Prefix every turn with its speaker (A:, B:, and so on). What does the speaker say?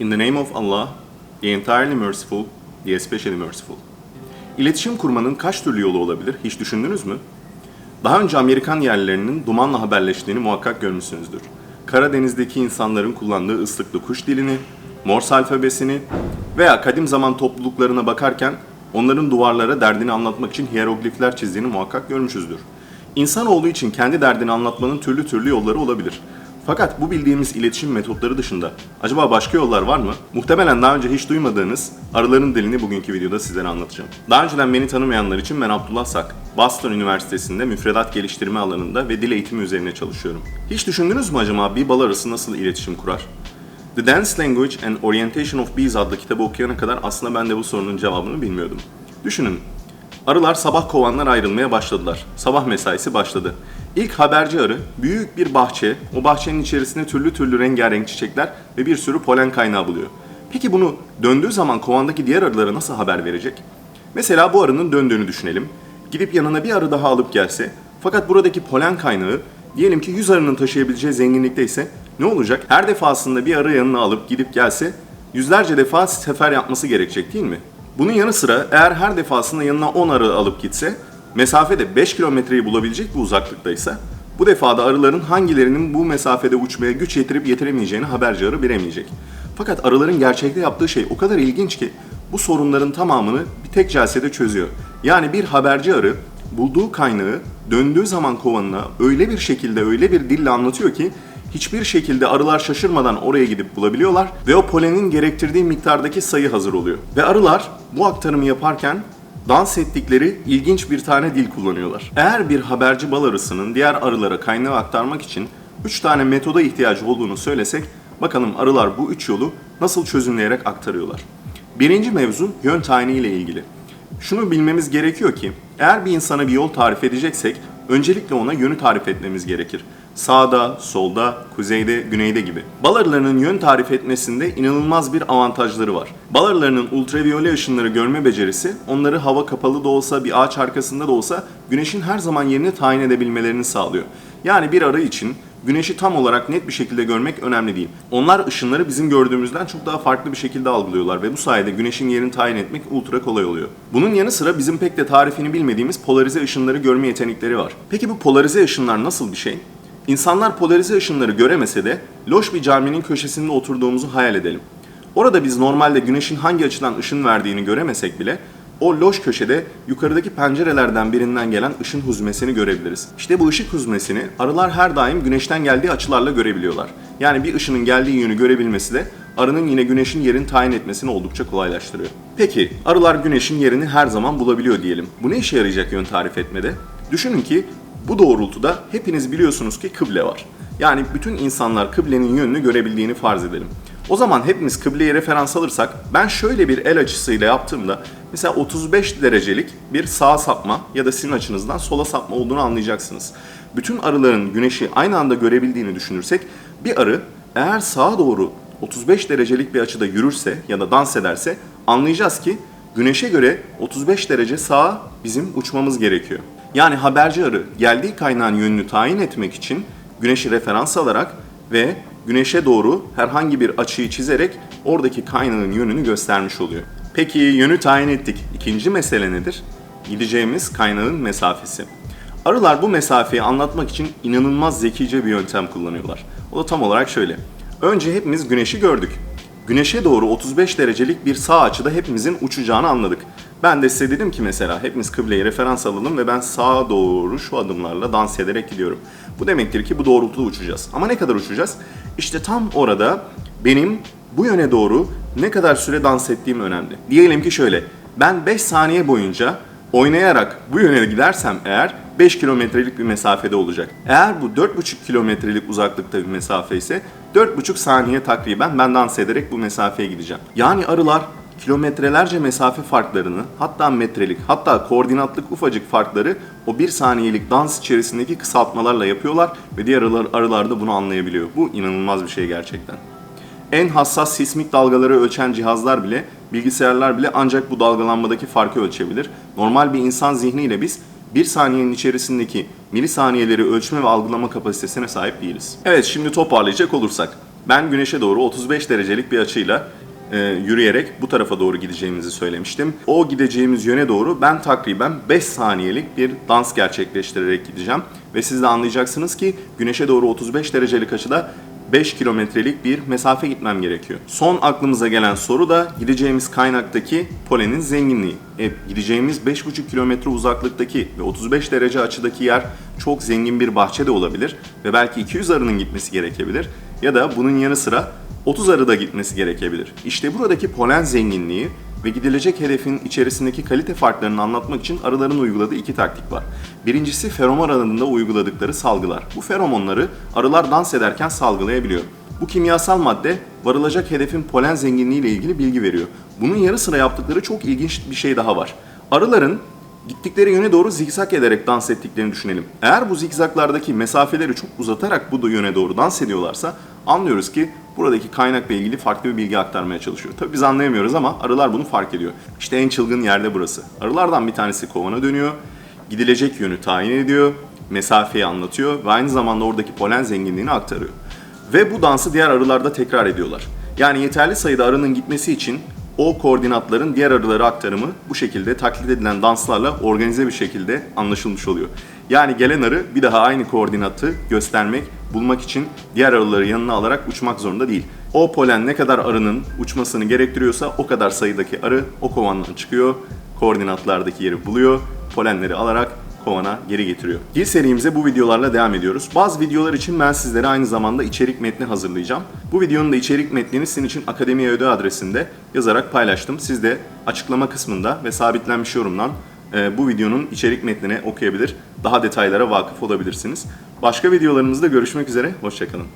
A: In the name of Allah, the entirely merciful, the especially merciful. İletişim kurmanın kaç türlü yolu olabilir hiç düşündünüz mü? Daha önce Amerikan yerlilerinin dumanla haberleştiğini muhakkak görmüşsünüzdür. Karadeniz'deki insanların kullandığı ıslıklı kuş dilini, Morse alfabesini veya kadim zaman topluluklarına bakarken onların duvarlara derdini anlatmak için hieroglifler çizdiğini muhakkak görmüşüzdür. İnsanoğlu için kendi derdini anlatmanın türlü türlü yolları olabilir. Fakat bu bildiğimiz iletişim metotları dışında acaba başka yollar var mı? Muhtemelen daha önce hiç duymadığınız arıların dilini bugünkü videoda sizlere anlatacağım. Daha önceden beni tanımayanlar için ben Abdullah Sak. Boston Üniversitesi'nde müfredat geliştirme alanında ve dil eğitimi üzerine çalışıyorum. Hiç düşündünüz mü acaba bir bal arısı nasıl iletişim kurar? The Dance Language and Orientation of Bees adlı kitabı okuyana kadar aslında ben de bu sorunun cevabını bilmiyordum. Düşünün, Arılar sabah kovanlar ayrılmaya başladılar. Sabah mesaisi başladı. İlk haberci arı büyük bir bahçe, o bahçenin içerisinde türlü türlü rengarenk çiçekler ve bir sürü polen kaynağı buluyor. Peki bunu döndüğü zaman kovandaki diğer arılara nasıl haber verecek? Mesela bu arının döndüğünü düşünelim. Gidip yanına bir arı daha alıp gelse fakat buradaki polen kaynağı diyelim ki 100 arının taşıyabileceği zenginlikte ise ne olacak? Her defasında bir arı yanına alıp gidip gelse yüzlerce defa sefer yapması gerekecek değil mi? Bunun yanı sıra eğer her defasında yanına 10 arı alıp gitse, mesafede 5 kilometreyi bulabilecek bir uzaklıktaysa, bu defada arıların hangilerinin bu mesafede uçmaya güç yetirip yetiremeyeceğini haberci arı bilemeyecek. Fakat arıların gerçekte yaptığı şey o kadar ilginç ki bu sorunların tamamını bir tek celsede çözüyor. Yani bir haberci arı bulduğu kaynağı döndüğü zaman kovanına öyle bir şekilde öyle bir dille anlatıyor ki hiçbir şekilde arılar şaşırmadan oraya gidip bulabiliyorlar ve o polenin gerektirdiği miktardaki sayı hazır oluyor. Ve arılar bu aktarımı yaparken dans ettikleri ilginç bir tane dil kullanıyorlar. Eğer bir haberci bal arısının diğer arılara kaynağı aktarmak için 3 tane metoda ihtiyacı olduğunu söylesek bakalım arılar bu 3 yolu nasıl çözümleyerek aktarıyorlar. Birinci mevzu yön tayini ile ilgili. Şunu bilmemiz gerekiyor ki eğer bir insana bir yol tarif edeceksek öncelikle ona yönü tarif etmemiz gerekir. Sağda, solda, kuzeyde, güneyde gibi. Bal arılarının yön tarif etmesinde inanılmaz bir avantajları var. Bal arılarının ultraviyole ışınları görme becerisi onları hava kapalı da olsa bir ağaç arkasında da olsa güneşin her zaman yerini tayin edebilmelerini sağlıyor. Yani bir arı için güneşi tam olarak net bir şekilde görmek önemli değil. Onlar ışınları bizim gördüğümüzden çok daha farklı bir şekilde algılıyorlar ve bu sayede güneşin yerini tayin etmek ultra kolay oluyor. Bunun yanı sıra bizim pek de tarifini bilmediğimiz polarize ışınları görme yetenekleri var. Peki bu polarize ışınlar nasıl bir şey? İnsanlar polarize ışınları göremese de loş bir caminin köşesinde oturduğumuzu hayal edelim. Orada biz normalde güneşin hangi açıdan ışın verdiğini göremesek bile o loş köşede yukarıdaki pencerelerden birinden gelen ışın huzmesini görebiliriz. İşte bu ışık huzmesini arılar her daim güneşten geldiği açılarla görebiliyorlar. Yani bir ışının geldiği yönü görebilmesi de arının yine güneşin yerini tayin etmesini oldukça kolaylaştırıyor. Peki arılar güneşin yerini her zaman bulabiliyor diyelim. Bu ne işe yarayacak yön tarif etmede? Düşünün ki bu doğrultuda hepiniz biliyorsunuz ki kıble var. Yani bütün insanlar kıblenin yönünü görebildiğini farz edelim. O zaman hepimiz kıbleye referans alırsak ben şöyle bir el açısıyla yaptığımda mesela 35 derecelik bir sağa sapma ya da sizin açınızdan sola sapma olduğunu anlayacaksınız. Bütün arıların güneşi aynı anda görebildiğini düşünürsek bir arı eğer sağa doğru 35 derecelik bir açıda yürürse ya da dans ederse anlayacağız ki güneşe göre 35 derece sağa bizim uçmamız gerekiyor. Yani haberci arı geldiği kaynağın yönünü tayin etmek için güneşi referans alarak ve güneşe doğru herhangi bir açıyı çizerek oradaki kaynağın yönünü göstermiş oluyor. Peki yönü tayin ettik. İkinci mesele nedir? Gideceğimiz kaynağın mesafesi. Arılar bu mesafeyi anlatmak için inanılmaz zekice bir yöntem kullanıyorlar. O da tam olarak şöyle. Önce hepimiz güneşi gördük. Güneşe doğru 35 derecelik bir sağ açıda hepimizin uçacağını anladık. Ben de size dedim ki mesela hepimiz kıbleye referans alalım ve ben sağa doğru şu adımlarla dans ederek gidiyorum. Bu demektir ki bu doğrultuda uçacağız. Ama ne kadar uçacağız? İşte tam orada benim bu yöne doğru ne kadar süre dans ettiğim önemli. Diyelim ki şöyle, ben 5 saniye boyunca oynayarak bu yöne gidersem eğer 5 kilometrelik bir mesafede olacak. Eğer bu 4,5 kilometrelik uzaklıkta bir mesafe ise 4,5 saniye takriben ben dans ederek bu mesafeye gideceğim. Yani arılar kilometrelerce mesafe farklarını hatta metrelik hatta koordinatlık ufacık farkları o bir saniyelik dans içerisindeki kısaltmalarla yapıyorlar ve diğer arılar, arılar da bunu anlayabiliyor. Bu inanılmaz bir şey gerçekten. En hassas sismik dalgaları ölçen cihazlar bile, bilgisayarlar bile ancak bu dalgalanmadaki farkı ölçebilir. Normal bir insan zihniyle biz bir saniyenin içerisindeki milisaniyeleri ölçme ve algılama kapasitesine sahip değiliz. Evet şimdi toparlayacak olursak. Ben güneşe doğru 35 derecelik bir açıyla e, yürüyerek bu tarafa doğru gideceğimizi söylemiştim. O gideceğimiz yöne doğru ben takriben 5 saniyelik bir dans gerçekleştirerek gideceğim. Ve siz de anlayacaksınız ki güneşe doğru 35 derecelik açıda 5 kilometrelik bir mesafe gitmem gerekiyor. Son aklımıza gelen soru da gideceğimiz kaynaktaki polenin zenginliği. E, gideceğimiz 5,5 kilometre uzaklıktaki ve 35 derece açıdaki yer çok zengin bir bahçe de olabilir ve belki 200 arının gitmesi gerekebilir ya da bunun yanı sıra 30 arı da gitmesi gerekebilir. İşte buradaki polen zenginliği ve gidilecek hedefin içerisindeki kalite farklarını anlatmak için arıların uyguladığı iki taktik var. Birincisi feromon alanında uyguladıkları salgılar. Bu feromonları arılar dans ederken salgılayabiliyor. Bu kimyasal madde varılacak hedefin polen zenginliği ile ilgili bilgi veriyor. Bunun yarı sıra yaptıkları çok ilginç bir şey daha var. Arıların gittikleri yöne doğru zikzak ederek dans ettiklerini düşünelim. Eğer bu zikzaklardaki mesafeleri çok uzatarak bu yöne doğru dans ediyorlarsa anlıyoruz ki buradaki kaynakla ilgili farklı bir bilgi aktarmaya çalışıyor. Tabii biz anlayamıyoruz ama arılar bunu fark ediyor. İşte en çılgın yerde burası. Arılardan bir tanesi kovana dönüyor, gidilecek yönü tayin ediyor, mesafeyi anlatıyor ve aynı zamanda oradaki polen zenginliğini aktarıyor. Ve bu dansı diğer arılarda tekrar ediyorlar. Yani yeterli sayıda arının gitmesi için o koordinatların diğer arılara aktarımı bu şekilde taklit edilen danslarla organize bir şekilde anlaşılmış oluyor. Yani gelen arı bir daha aynı koordinatı göstermek, bulmak için diğer arıları yanına alarak uçmak zorunda değil. O polen ne kadar arının uçmasını gerektiriyorsa o kadar sayıdaki arı o kovandan çıkıyor, koordinatlardaki yeri buluyor, polenleri alarak kovana geri getiriyor. Gil serimize bu videolarla devam ediyoruz. Bazı videolar için ben sizlere aynı zamanda içerik metni hazırlayacağım. Bu videonun da içerik metnini sizin için Akademiye Öde adresinde yazarak paylaştım. Siz de açıklama kısmında ve sabitlenmiş yorumdan bu videonun içerik metnini okuyabilir, daha detaylara vakıf olabilirsiniz. Başka videolarımızda görüşmek üzere, hoşçakalın.